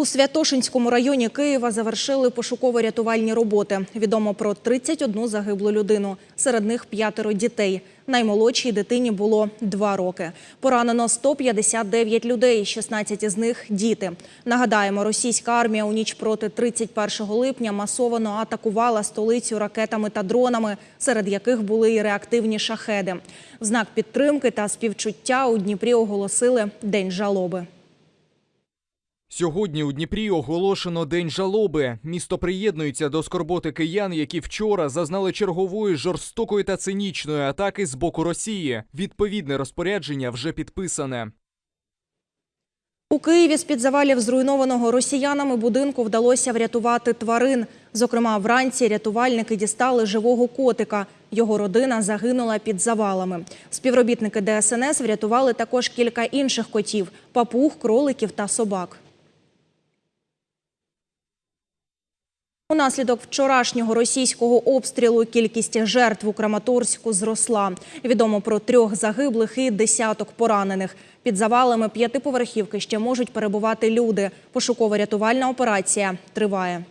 У Святошинському районі Києва завершили пошуково-рятувальні роботи. Відомо про 31 загиблу людину. Серед них п'ятеро дітей. Наймолодшій дитині було 2 роки. Поранено 159 людей, 16 із них – діти. Нагадаємо, російська армія у ніч проти 31 липня масово атакувала столицю ракетами та дронами, серед яких були і реактивні шахеди. В знак підтримки та співчуття у Дніпрі оголосили День жалоби. Сьогодні у Дніпрі оголошено день жалоби. Місто приєднується до скорботи киян, які вчора зазнали чергової жорстокої та цинічної атаки з боку Росії. Відповідне розпорядження вже підписане. У Києві з-під завалів зруйнованого росіянами будинку вдалося врятувати тварин. Зокрема, вранці рятувальники дістали живого котика. Його родина загинула під завалами. Співробітники ДСНС врятували також кілька інших котів – папуг, кроликів та собак. Унаслідок вчорашнього російського обстрілу кількість жертв у Краматорську зросла. Відомо про трьох загиблих і десяток поранених. Під завалами п'ятиповерхівки ще можуть перебувати люди. Пошуково-рятувальна операція триває.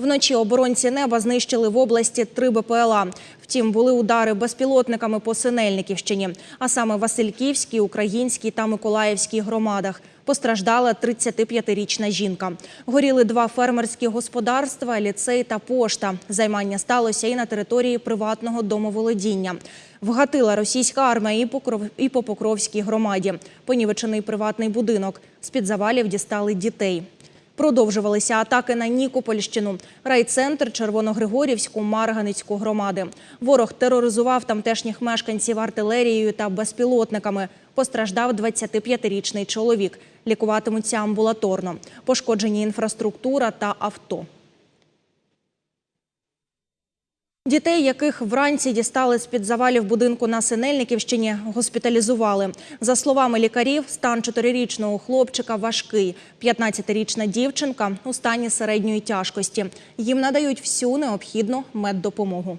Вночі оборонці неба знищили в області три БПЛА. Втім, були удари безпілотниками по Синельниківщині, а саме Васильківській, Українській та Миколаївській громадах. Постраждала 35-річна жінка. Горіли два фермерські господарства, ліцей та пошта. Займання сталося і на території приватного домоволодіння. Вгатила російська армія і по Покровській громаді. Понівечений приватний будинок. З-під завалів дістали дітей. Продовжувалися атаки на Нікопольщину, райцентр Червоногригорівську, Марганицьку громади. Ворог тероризував тамтешніх мешканців артилерією та безпілотниками. Постраждав 25-річний чоловік. Лікуватимуться амбулаторно. Пошкоджені інфраструктура та авто. Дітей, яких вранці дістали з-під завалів будинку на Синельниківщині, госпіталізували. За словами лікарів, стан 4-річного хлопчика важкий. 15-річна дівчинка у стані середньої тяжкості. Їм надають всю необхідну меддопомогу.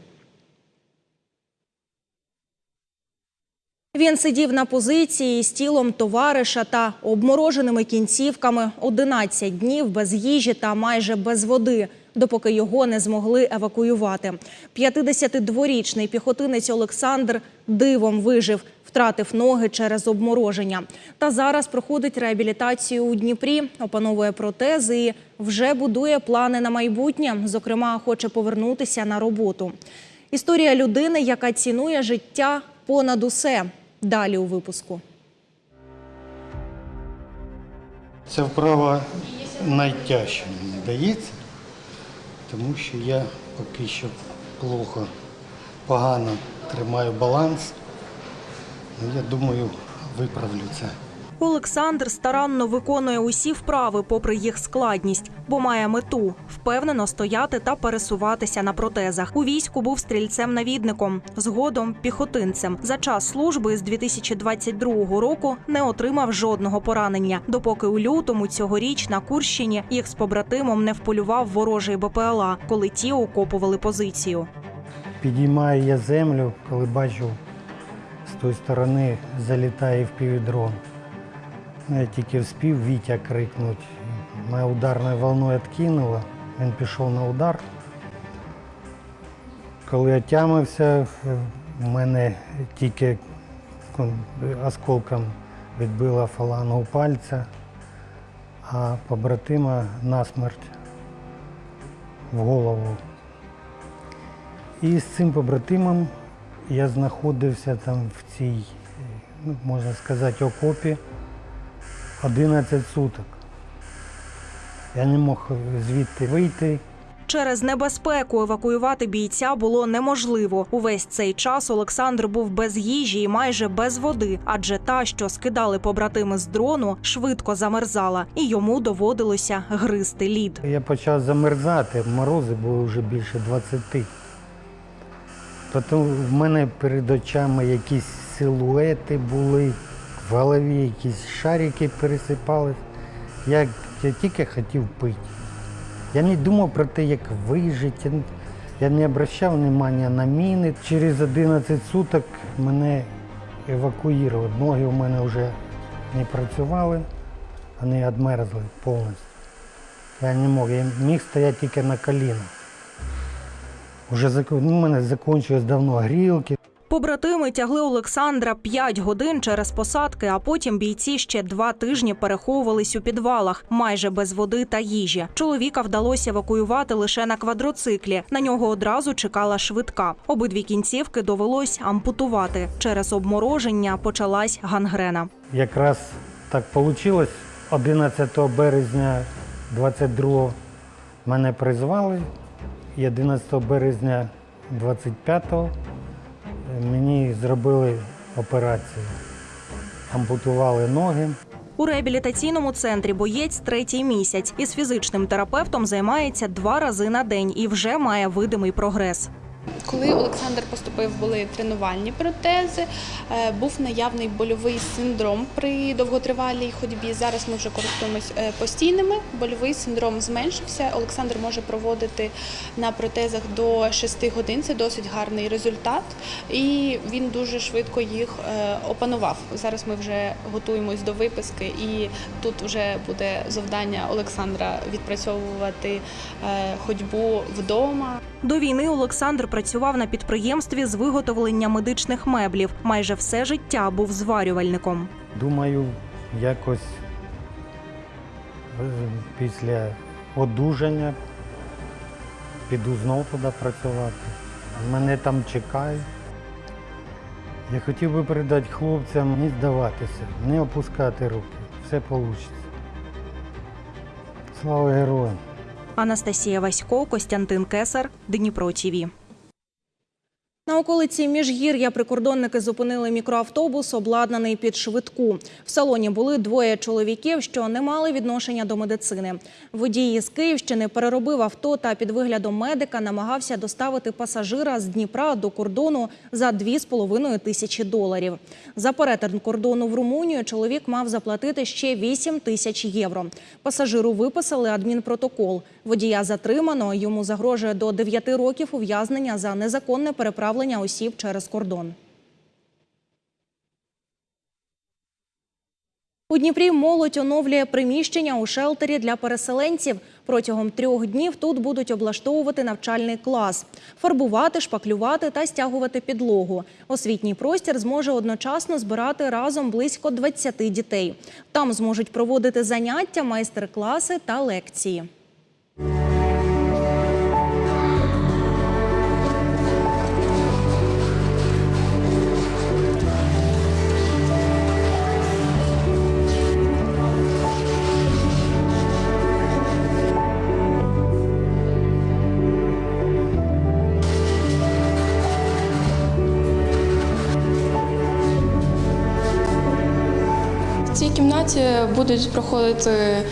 Він сидів на позиції з тілом товариша та обмороженими кінцівками 11 днів без їжі та майже без води, допоки його не змогли евакуювати. 52-річний піхотинець Олександр дивом вижив, втратив ноги через обмороження. Та зараз проходить реабілітацію у Дніпрі, опановує протези і вже будує плани на майбутнє. Зокрема, хоче повернутися на роботу. Історія людини, яка цінує життя понад усе. Далі у випуску. Ця вправа найтяжче мені дається, тому що я поки що плохо, погано тримаю баланс. Ну, я думаю, виправлю це. Олександр старанно виконує усі вправи, попри їх складність, бо має мету впевнено стояти та пересуватися на протезах. У війську був стрільцем-навідником, згодом піхотинцем. За час служби з 2022 року не отримав жодного поранення, допоки у лютому цьогоріч на Курщині їх з побратимом не вполював ворожий БПЛА, коли ті окопували позицію. Підіймаю я землю, коли бачу, з тої сторони залітає впівдрон. Я тільки вспів Вітя крикнути. Мене ударною волною відкинуло. Він пішов на удар. Коли я тямився, в мене тільки осколком відбила фалангу пальця, а побратима насмерть в голову. І з цим побратимом я знаходився там в цій, ну, можна сказати, окопі 11 суток. Я не мог звідти вийти. Через небезпеку евакуювати бійця було неможливо. Увесь цей час Олександр був без їжі і майже без води, адже та, що скидали побратими з дрону, швидко замерзала, і йому доводилося гризти лід. Я почав замерзати, морози були вже більше 20. Потім в мене перед очами якісь силуети були, в голові якісь шарики пересипались. Я, я тільки хотів пити. Я не думав про те, як вижити. Я не- обращав внимания на міни. Через 11 суток мене евакуювали. Ноги у мене вже не працювали, вони відмерзли повністю. Я не мог, я міг стояти тільки на колінах. Уже ну, у мене закінчились давно грілки. Побратими тягли Олександра 5 годин через посадки, а потім бійці ще два тижні переховувались у підвалах, майже без води та їжі. Чоловіка вдалося евакуювати лише на квадроциклі. На нього одразу чекала швидка. Обидві кінцівки довелось ампутувати. Через обмороження почалась гангрена. Якраз так вийшло. 11 березня 22 мене призвали. І 11 березня 25 мені зробили операцію. Ампутували ноги. У реабілітаційному центрі боєць третій місяць із фізичним терапевтом займається два рази на день і вже має видимий прогрес. Коли Олександр поступив, були тренувальні протези, е, був наявний больовий синдром при довготривалій ходьбі. Зараз ми вже користуємось е, постійними. Больовий синдром зменшився. Олександр може проводити на протезах до 6 годин. Це досить гарний результат, і він дуже швидко їх е, опанував. Зараз ми вже готуємось до виписки, і тут вже буде завдання Олександра відпрацьовувати ходьбу вдома. До війни Олександр працював на підприємстві з виготовлення медичних меблів. Майже все життя був зварювальником. Думаю, якось е, після одужання піду знов туди працювати. Мене там чекають. Я хотів би передати хлопцям не здаватися, не опускати руки. Все вийде. Слава героям! Анастасія Васько, Костянтин Кесар, Дніпро ТІВІ. На околиці Міжгір'я прикордонники зупинили мікроавтобус, обладнаний під швидку. В салоні були двоє чоловіків, що не мали відношення до медицини. Водій із Київщини переробив авто та під виглядом медика намагався доставити пасажира з Дніпра до кордону за 2,5 тисячі доларів. За перетин кордону в Румунію чоловік мав заплатити ще 8 тисяч євро. Пасажиру виписали адмінпротокол. Водія затримано. Йому загрожує до 9 років ув'язнення за незаконне переправлення осіб через кордон. У Дніпрі молодь оновлює приміщення у шелтері для переселенців. Протягом трьох днів тут будуть облаштовувати навчальний клас, фарбувати, шпаклювати та стягувати підлогу. Освітній простір зможе одночасно збирати разом близько 20 дітей. Там зможуть проводити заняття, майстер-класи та лекції. Цій кімнаті будуть проходити е,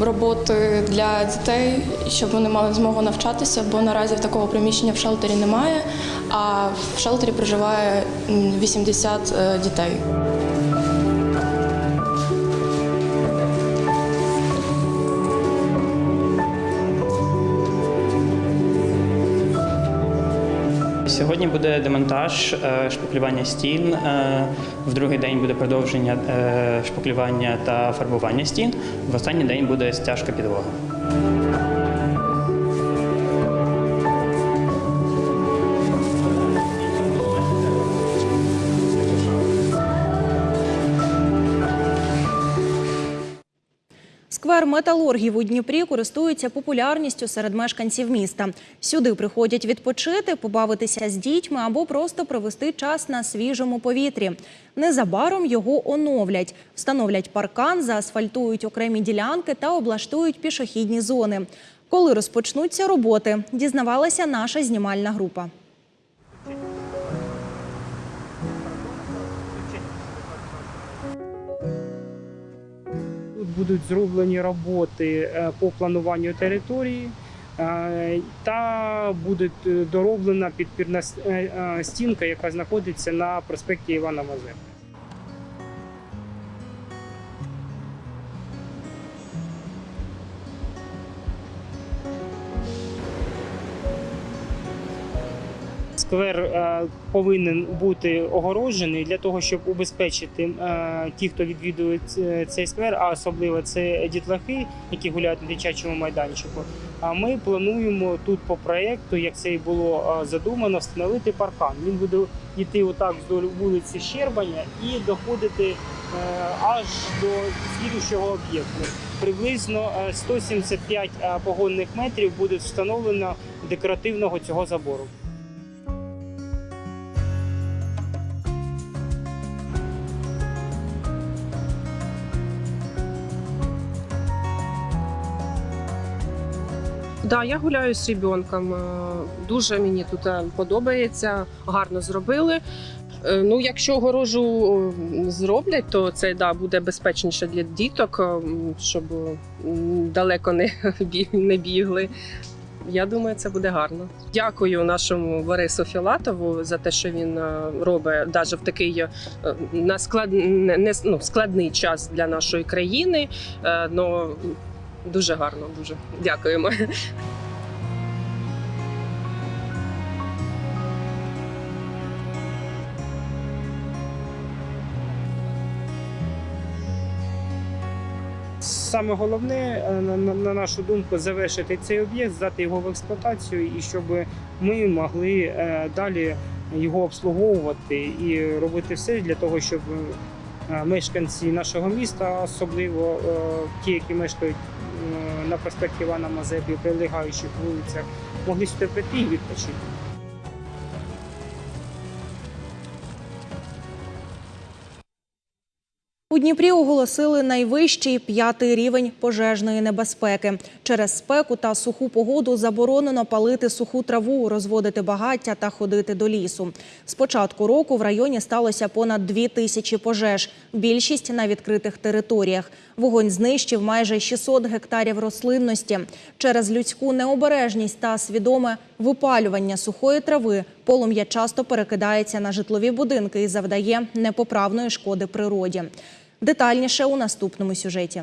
роботи для дітей, щоб вони мали змогу навчатися, бо наразі такого приміщення в шелтері немає, а в шелтері проживає м, 80 е, дітей. Сьогодні буде демонтаж, е, шпаклювання стін. е, В другий день буде продовження е, шпаклювання та фарбування стін. В останній день буде стяжка підлоги. Сквер металургів у Дніпрі користується популярністю серед мешканців міста. Сюди приходять відпочити, побавитися з дітьми або просто провести час на свіжому повітрі. Незабаром його оновлять, встановлять паркан, заасфальтують окремі ділянки та облаштують пішохідні зони. Коли розпочнуться роботи, дізнавалася наша знімальна група. Будуть зроблені роботи е, по плануванню території е, та буде е, дороблена підпірна стінка, яка знаходиться на проспекті Івана Мазепи. Сквер е, повинен бути огороджений для того, щоб убезпечити е, ті, хто відвідує цей сквер, а особливо це дітлахи, які гуляють на дитячому майданчику. А ми плануємо тут по проєкту, як це і було е, задумано, встановити паркан. Він буде йти отак вздовж вулиці Щербаня і доходити е, аж до слідущого об'єкту. Приблизно е, 175 е, погонних метрів буде встановлено декоративного цього забору. Да, я гуляю з ребенком. Е, Дуже мені тут е, подобається, гарно зробили. Е, Ну, якщо огорожу зроблять, то це да, буде безпечніше для діток, щоб далеко не, не бігли. Я думаю, це буде гарно. Дякую нашому Борису Філатову за те, що він робить навіть в такий на склад... не, ну, складний час для нашої країни. Но дуже гарно, дуже дякуємо. Саме головне, е, на, на, на нашу думку, завершити цей об'єкт, здати його в експлуатацію, і щоб ми могли е, далі його обслуговувати і робити все для того, щоб е, мешканці нашого міста, особливо ті, які мешкають на проспекті Івана Мазепи, прилегаючих вулицях, могли сюди прийти і відпочити. У Дніпрі оголосили найвищий п'ятий рівень пожежної небезпеки. Через спеку та суху погоду заборонено палити суху траву, розводити багаття та ходити до лісу. З початку року в районі сталося понад дві тисячі пожеж. Більшість на відкритих територіях. Вогонь знищив майже 600 гектарів рослинності. Через людську необережність та свідоме випалювання сухої трави полум'я часто перекидається на житлові будинки і завдає непоправної шкоди природі. Детальніше у наступному сюжеті.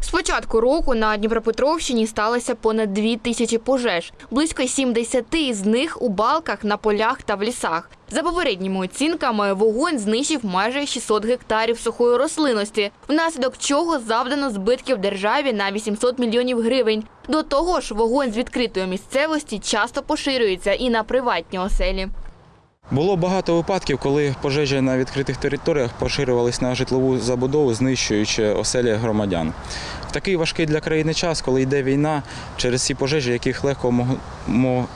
З початку року на Дніпропетровщині сталося понад дві тисячі пожеж. Близько 70 з них у балках, на полях та в лісах. За попередніми оцінками, вогонь знищив майже 600 гектарів сухої рослинності, внаслідок чого завдано збитків державі на 800 мільйонів гривень. До того ж, вогонь з відкритої місцевості часто поширюється і на приватні оселі. Було багато випадків, коли пожежі на відкритих територіях поширювались на житлову забудову, знищуючи оселі громадян. В такий важкий для країни час, коли йде війна, через ці пожежі, яких легко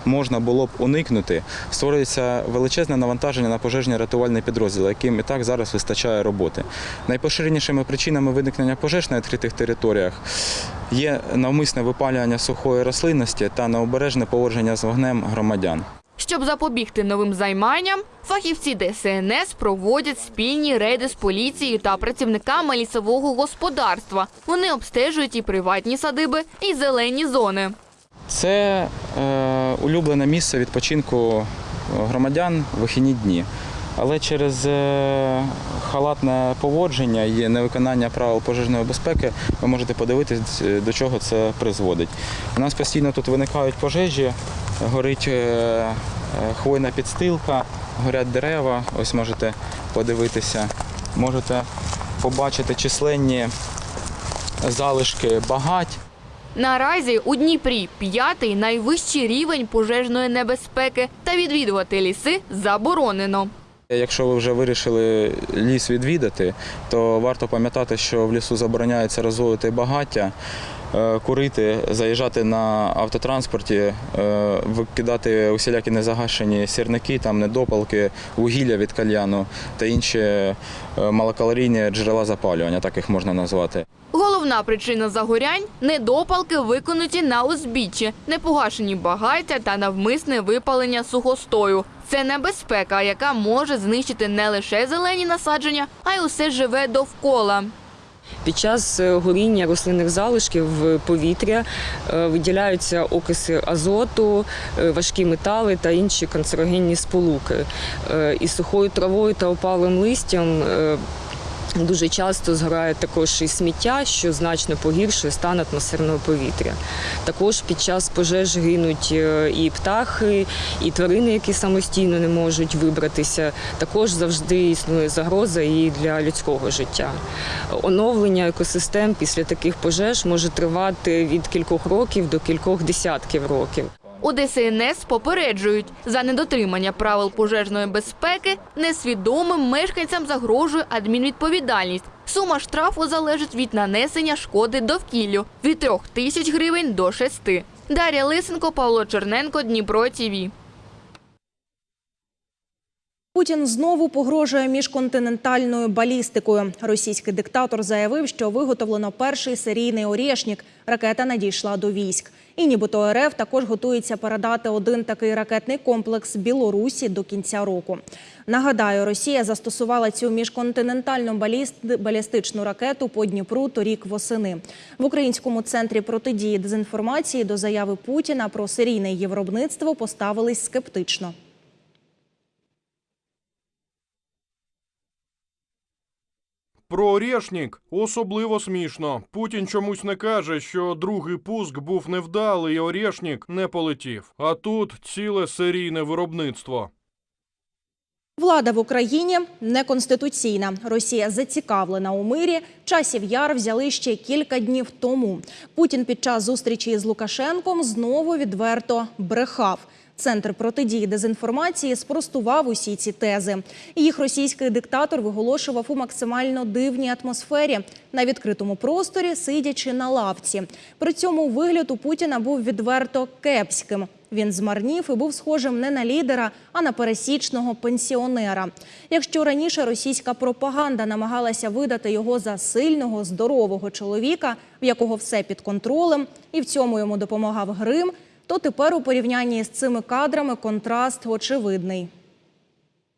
можна було б уникнути, створюється величезне навантаження на пожежні рятувальні підрозділи, яким і так зараз вистачає роботи. Найпоширенішими причинами виникнення пожеж на відкритих територіях є навмисне випалювання сухої рослинності та необережне поводження з вогнем громадян. Щоб запобігти новим займанням, фахівці ДСНС проводять спільні рейди з поліцією та працівниками лісового господарства. Вони обстежують і приватні садиби, і зелені зони. Це е, улюблене місце відпочинку громадян в вихідні дні. Але через е, халатне поводження і невиконання правил пожежної безпеки ви можете подивитись, е, до чого це призводить. У нас постійно тут виникають пожежі, горить е, е, хвойна підстилка, горять дерева. Ось можете подивитися, можете побачити численні залишки багать. Наразі у Дніпрі п'ятий найвищий рівень пожежної небезпеки, та відвідувати ліси заборонено. Якщо ви вже вирішили ліс відвідати, то варто пам'ятати, що в лісу забороняється розводити багаття, курити, заїжджати на автотранспорті, е, викидати усілякі незагашені сірники, там недопалки, вугілля від кальяну та інші е, малокалорійні джерела запалювання, так їх можна назвати. Головна причина загорянь недопалки виконуті на узбіччі, непогашені багаття та навмисне випалення сухостою. Це небезпека, яка може знищити не лише зелені насадження, а й усе живе довкола. Під час е, горіння рослинних залишків в повітря е, виділяються окиси азоту, е, важкі метали та інші канцерогенні сполуки. І сухою травою та опалим листям Дуже часто згорає також і сміття, що значно погіршує стан атмосферного повітря. Також під час пожеж гинуть е, і птахи, і тварини, які самостійно не можуть вибратися. Також завжди існує загроза і для людського життя. Оновлення екосистем після таких пожеж може тривати від кількох років до кількох десятків років. У ДСНС попереджують, за недотримання правил пожежної безпеки несвідомим мешканцям загрожує адмінвідповідальність. Сума штрафу залежить від нанесення шкоди довкіллю – від 3 тисяч гривень до 6. Дар'я Лисенко, Павло Черненко, Дніпро ТІВІ. Путін знову погрожує міжконтинентальною балістикою. Російський диктатор заявив, що виготовлено перший серійний «Орєшнік». Ракета надійшла до військ. І нібито РФ також готується передати один такий ракетний комплекс Білорусі до кінця року. Нагадаю, Росія застосувала цю міжконтинентальну баліст... балістичну ракету по Дніпру торік восени. В Українському центрі протидії дезінформації до заяви Путіна про серійне її виробництво поставились скептично. Про Орєшнік особливо смішно. Путін чомусь не каже, що другий пуск був невдалий, і Орєшнік не полетів. А тут ціле серійне виробництво. Влада в Україні неконституційна. Росія зацікавлена у мирі. Часів яр взяли ще кілька днів тому. Путін під час зустрічі з Лукашенком знову відверто брехав. Центр протидії дезінформації спростував усі ці тези. Їх російський диктатор виголошував у максимально дивній атмосфері на відкритому просторі, сидячи на лавці. При цьому вигляд у Путіна був відверто кепським. Він змарнів і був схожим не на лідера, а на пересічного пенсіонера. Якщо раніше російська пропаганда намагалася видати його за сильного, здорового чоловіка, в якого все під контролем, і в цьому йому допомагав грим, то тепер у порівнянні з цими кадрами контраст очевидний.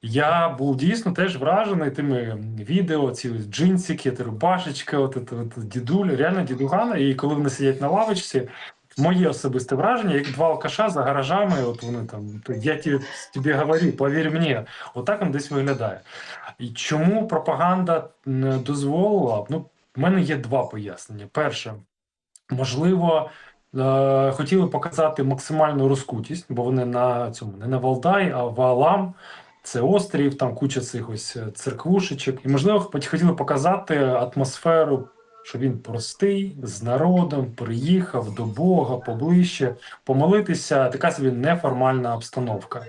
Я був дійсно теж вражений тими відео, ці джинсики, та рубашечка, от, от, от дідуль, реально дідугана. І коли вони сидять на лавочці, моє особисте враження, як два алкаша за гаражами, от вони там, я тобі, тобі говорю, повір мені, отак він десь виглядає. І чому пропаганда не дозволила? Ну, в мене є два пояснення. Перше, можливо, хотіли показати максимальну розкутість, бо вони на цьому не на Валдай, а в Алам. Це острів, там куча цих ось е, церквушечок. І, можливо, хотіли показати атмосферу, що він простий, з народом, приїхав до Бога поближче, помолитися. Така собі неформальна обстановка.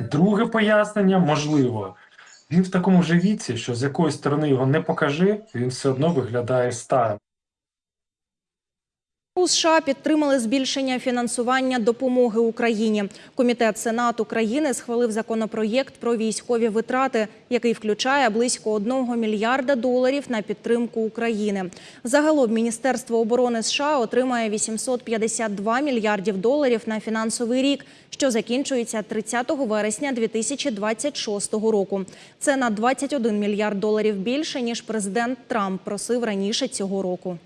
Друге пояснення, можливо, він в такому вже віці, що з якої сторони його не покажи, він все одно виглядає старим. У США підтримали збільшення фінансування допомоги Україні. Комітет Сенату країни схвалив законопроєкт про військові витрати, який включає близько 1 мільярда доларів на підтримку України. Загалом Міністерство оборони США отримає 852 мільярдів доларів на фінансовий рік, що закінчується 30 вересня 2026 року. Це на 21 мільярд доларів більше ніж президент Трамп просив раніше цього року.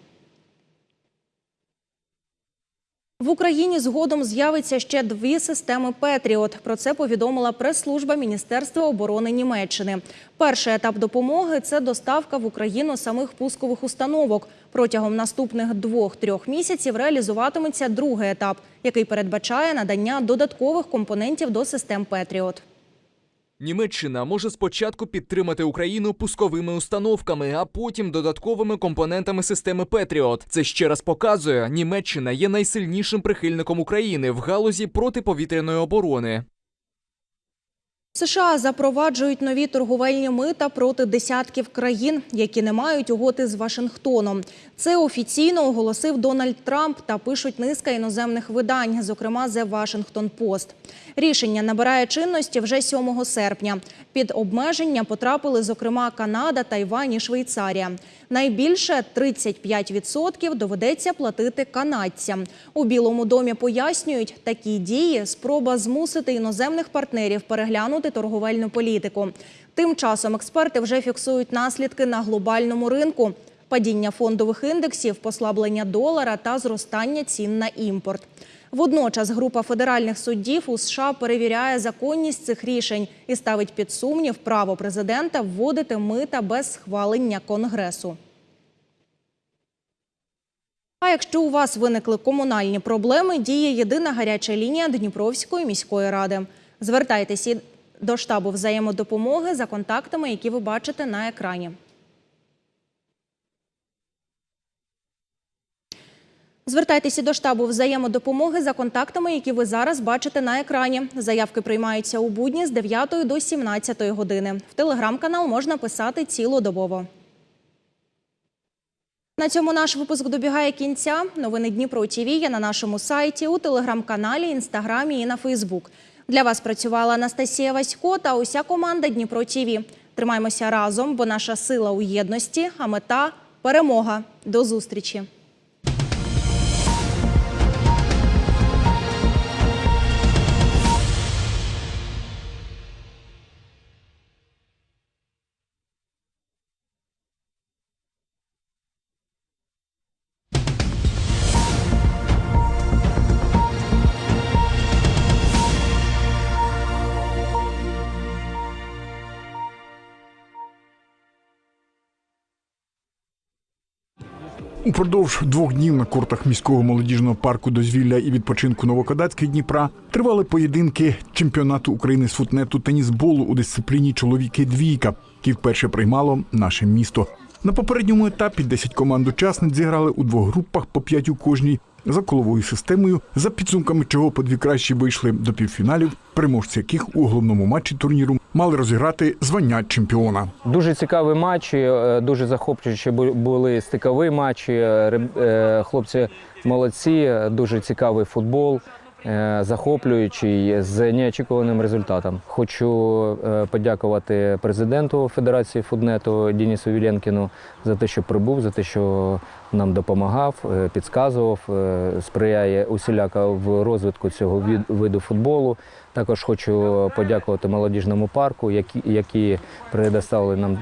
В Україні згодом з'явиться ще дві системи Петріот. Про це повідомила прес-служба Міністерства оборони Німеччини. Перший етап допомоги це доставка в Україну самих пускових установок. Протягом наступних двох-трьох місяців реалізуватиметься другий етап, який передбачає надання додаткових компонентів до систем Петріот. Німеччина може спочатку підтримати Україну пусковими установками, а потім додатковими компонентами системи Петріот. Це ще раз показує, Німеччина є найсильнішим прихильником України в галузі протиповітряної оборони. США запроваджують нові торговельні мита проти десятків країн, які не мають угоди з Вашингтоном. Це офіційно оголосив Дональд Трамп та пишуть низка іноземних видань, зокрема The Washington Post. Рішення набирає чинності вже 7 серпня. Під обмеження потрапили, зокрема, Канада, Тайвань і Швейцарія. Найбільше 35% доведеться платити канадцям. У Білому домі пояснюють, такі дії – спроба змусити іноземних партнерів переглянути торговельну політику. Тим часом експерти вже фіксують наслідки на глобальному ринку. Падіння фондових індексів, послаблення долара та зростання цін на імпорт. Водночас група федеральних суддів у США перевіряє законність цих рішень і ставить під сумнів право президента вводити мита без схвалення Конгресу. А якщо у вас виникли комунальні проблеми, діє єдина гаряча лінія Дніпровської міської ради. Звертайтеся до штабу взаємодопомоги за контактами, які ви бачите на екрані. Звертайтеся до штабу взаємодопомоги за контактами, які ви зараз бачите на екрані. Заявки приймаються у будні з 9 до 17 години. В телеграм-канал можна писати цілодобово. На цьому наш випуск добігає кінця. Новини Дніпро ТІВІ є на нашому сайті, у телеграм-каналі, інстаграмі і на Фейсбук. Для вас працювала Анастасія Васько та уся команда Дніпро ТІВІ. Тримаймося разом, бо наша сила у єдності, а мета перемога. До зустрічі. Упродовж двох днів на кортах міського молодіжного парку дозвілля і відпочинку Новокадацький Дніпра тривали поєдинки чемпіонату України з футнету тенісболу у дисципліні чоловіки двійка, які вперше приймало наше місто. На попередньому етапі 10 команд учасниць зіграли у двох групах по п'ять у кожній за коловою системою, за підсумками чого по дві кращі вийшли до півфіналів, переможці яких у головному матчі турніру мали розіграти звання чемпіона. Дуже цікаві матчі, е, дуже захоплюючі були стикові матчі. е, е, Хлопці молодці, дуже цікавий футбол, захоплюючий з неочікуваним результатом. Хочу е, подякувати президенту Федерації футнету Денису Віленкіну за те, що прибув, за те, що нам допомагав, е, підказував, е, сприяє усіляко в розвитку цього виду футболу. Також хочу подякувати молодіжному парку, які, які предоставили нам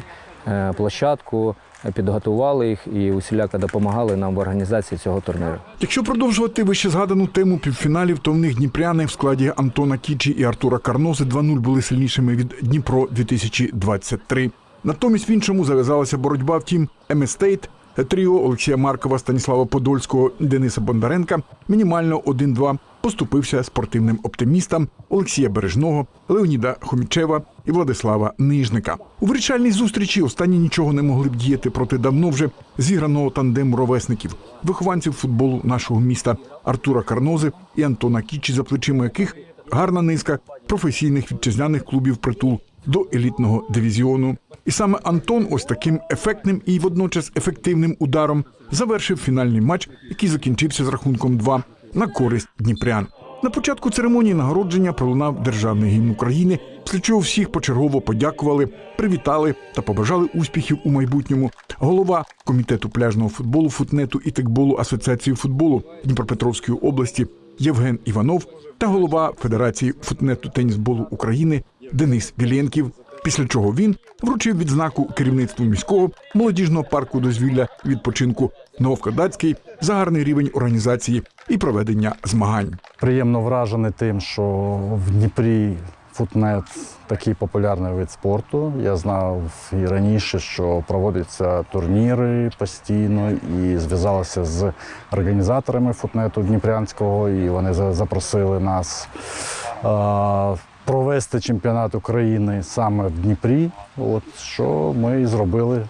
е, площадку, підготували їх і усіляко допомагали нам в організації цього турніру. Якщо продовжувати вище згадану тему півфіналів, то в них дніпряни в складі Антона Кічі і Артура Карнози 2-0 були сильнішими від Дніпро 2023. Натомість в іншому зав'язалася боротьба. Втім, Еместейт тріо Олексія Маркова, Станіслава Подольського, Дениса Бондаренка мінімально 1-2 поступився спортивним оптимістам Олексія Бережного, Леоніда Хомічева і Владислава Нижника. У вирішальній зустрічі останні нічого не могли б діяти проти давно вже зіграного тандему ровесників, вихованців футболу нашого міста Артура Карнози і Антона Кічі, за плечима яких гарна низка професійних вітчизняних клубів притул до елітного дивізіону. І саме Антон ось таким ефектним і водночас ефективним ударом завершив фінальний матч, який закінчився з рахунком 2 на користь дніпрян. На початку церемонії нагородження пролунав державний гімн України, після чого всіх почергово подякували, привітали та побажали успіхів у майбутньому. Голова комітету пляжного футболу, футнету і текболу Асоціації футболу Дніпропетровської області Євген Іванов та голова Федерації футнету тенісболу України Денис Віленків. Після чого він вручив відзнаку керівництву міського молодіжного парку дозвілля відпочинку Новокодацький за гарний рівень організації і проведення змагань. Приємно вражений тим, що в Дніпрі футнет такий популярний вид спорту. Я знав і раніше, що проводяться турніри постійно і зв'язалися з організаторами футнету Дніпрянського, і вони за- запросили нас. Провести чемпіонат України саме в Дніпрі, от що ми і зробили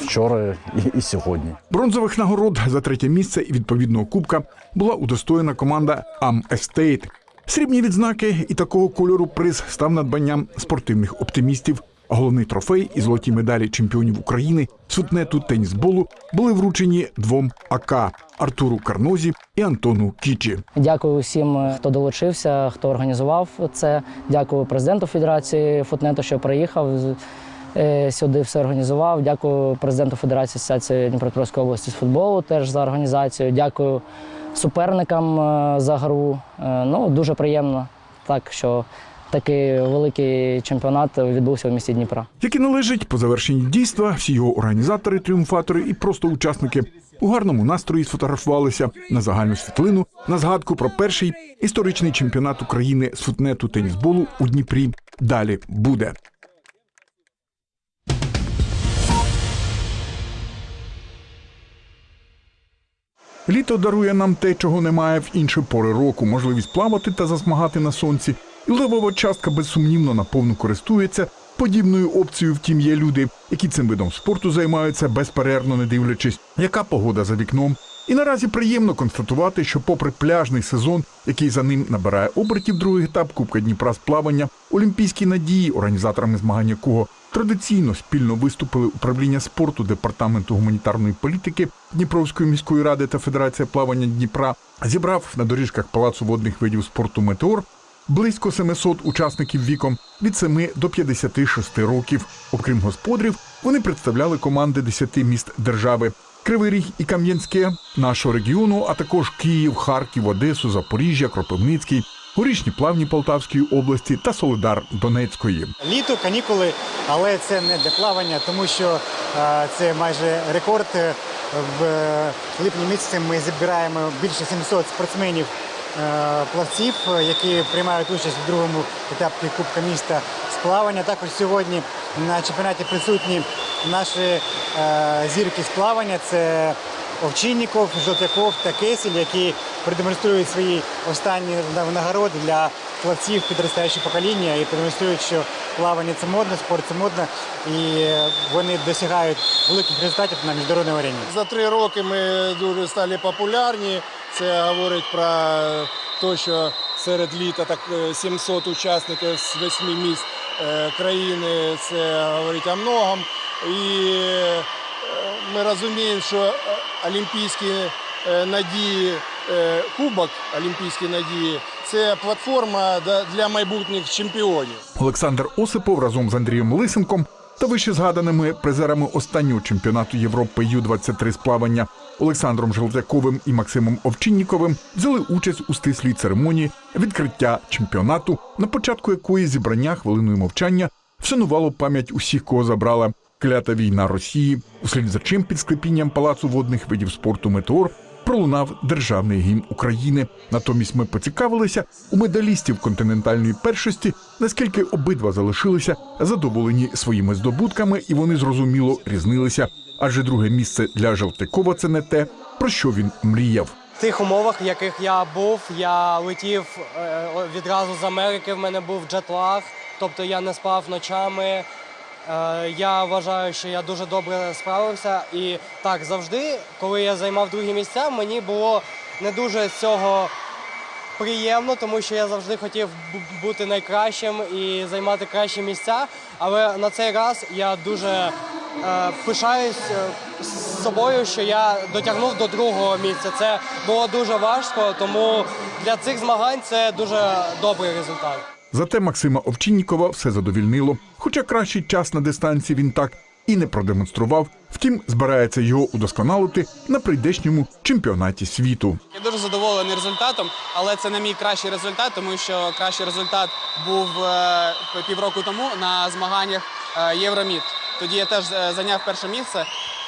вчора і, і сьогодні. Бронзових нагород за третє місце і відповідного кубка була удостоєна команда Am Estate. Срібні відзнаки і такого кольору приз став надбанням спортивних оптимістів. Головний трофей і золоті медалі чемпіонів України з футнету тенісболу були вручені двом АК Артуру Карнозі і Антону Кічі. Дякую усім, хто долучився, хто організував це. Дякую президенту Федерації футнету, що приїхав е, сюди, все організував. Дякую президенту Федерації Асоціації Дніпропетровської області з футболу теж за організацію. Дякую суперникам е, за гру. Е, Ну, дуже приємно, так що такий великий чемпіонат відбувся в місті Дніпра. Як і належить по завершенні дійства, всі його організатори, тріумфатори і просто учасники у гарному настрої сфотографувалися на загальну світлину на згадку про перший історичний чемпіонат України з футнету тенісболу у Дніпрі. Далі буде. Літо дарує нам те, чого немає в інші пори року, можливість плавати та засмагати на сонці. І левова частка безсумнівно наповну користується подібною опцією. Втім, є люди, які цим видом спорту займаються безперервно, не дивлячись, яка погода за вікном. І наразі приємно констатувати, що, попри пляжний сезон, який за ним набирає обертів другий етап Кубка Дніпра з плавання, Олімпійські надії, організаторами змагань якого традиційно спільно виступили управління спорту департаменту гуманітарної політики Дніпровської міської ради та Федерація плавання Дніпра, зібрав на доріжках палацу водних видів спорту Метеор близько 700 учасників віком від 7 до 56 років. Окрім господарів, вони представляли команди 10 міст держави. Кривий Ріг і Кам'янське нашого регіону, а також Київ, Харків, Одесу, Запоріжжя, Кропивницький, Горішні плавні Полтавської області та Солидар Донецької. Літо, канікули, але це не для плавання, тому що е, це майже рекорд. В е, липні місяці ми зібираємо більше 700 спортсменів плавців, е, які приймають участь у другому етапі Кубка міста з плавання. Також сьогодні на чемпіонаті присутні наші е, зірки з плавання. Це Овчинніков, Жовтяков та Кесель, які продемонструють свої останні нагороди для плавців підростаючого покоління і продемонструють, що плавання це модно, спорт це модно, і вони досягають великих результатів на міжнародному арені. За три роки ми дуже стали популярні. Це говорить про те, що серед літа так е, 700 учасників з восьми міст е, країни. Це говорить о многом. І е, ми розуміємо, що е, олімпійські е, надії, е, кубок Олімпійські надії це платформа для майбутніх чемпіонів. Олександр Осипов разом з Андрієм Лисенком та вище згаданими призерами останнього чемпіонату Європи Ю-23 з плавання Олександром Желтяковим і Максимом Овчинніковим взяли участь у стислій церемонії відкриття чемпіонату, на початку якої зібрання хвилиною мовчання вшанувало пам'ять усіх, кого забрала клята війна Росії. Услід за чим під склепінням палацу водних видів спорту Метеор пролунав державний гімн України. Натомість ми поцікавилися у медалістів континентальної першості, наскільки обидва залишилися задоволені своїми здобутками, і вони зрозуміло різнилися. Адже друге місце для Желтикова це не те, про що він мріяв. В тих умовах, в яких я був, я летів е, відразу з Америки. В мене був джетлаг, тобто я не спав ночами. Е, Я вважаю, що я дуже добре справився. І так завжди, коли я займав другі місця, мені було не дуже цього приємно, тому що я завжди хотів бути найкращим і займати кращі місця. Але на цей раз я дуже е, пишаюсь е, з собою, що я дотягнув до другого місця. Це було дуже важко, тому для цих змагань це дуже добрий результат. Зате Максима Овчиннікова все задовільнило. Хоча кращий час на дистанції він так і не продемонстрував. Втім, збирається його удосконалити на прийдешньому чемпіонаті світу. Я дуже задоволений результатом, але це не мій кращий результат, тому що кращий результат був е, півроку тому на змаганнях е, Євромід. Тоді я теж е, зайняв перше місце.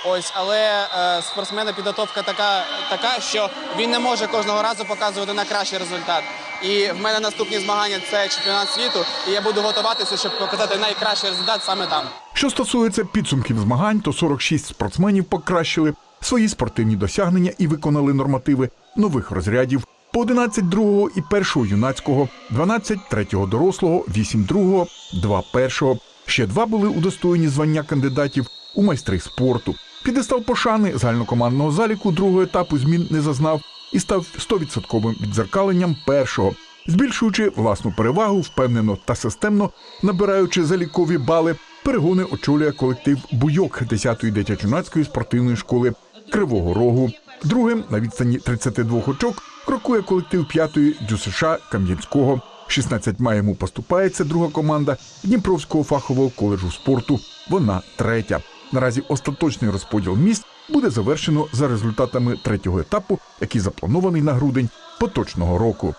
Ось, але е, спортсмена підготовка така, така, що він не може кожного разу показувати найкращий результат. І в мене наступні змагання це чемпіонат світу, і я буду готуватися, щоб показати найкращий результат саме там. Що стосується підсумків змагань, то 46 спортсменів покращили свої спортивні досягнення і виконали нормативи нових розрядів. По 11 другого і першого юнацького, 12 третього дорослого, 8 другого, 2 першого. Ще два були удостоєні звання кандидатів у майстри спорту. Підестал пошани загальнокомандного заліку другого етапу змін не зазнав і став 100% відзеркаленням першого, збільшуючи власну перевагу впевнено та системно набираючи залікові бали. Перегони очолює колектив Буйок 10-ї дитячо-юнацької спортивної школи Кривого Рогу. Другим на відстані 32 очок крокує колектив 5-ї ДЮСШ Кам'янського. 16 йому поступається друга команда Дніпровського фахового коледжу спорту. Вона третя. Наразі остаточний розподіл місць буде завершено за результатами третього етапу, який запланований на грудень поточного року.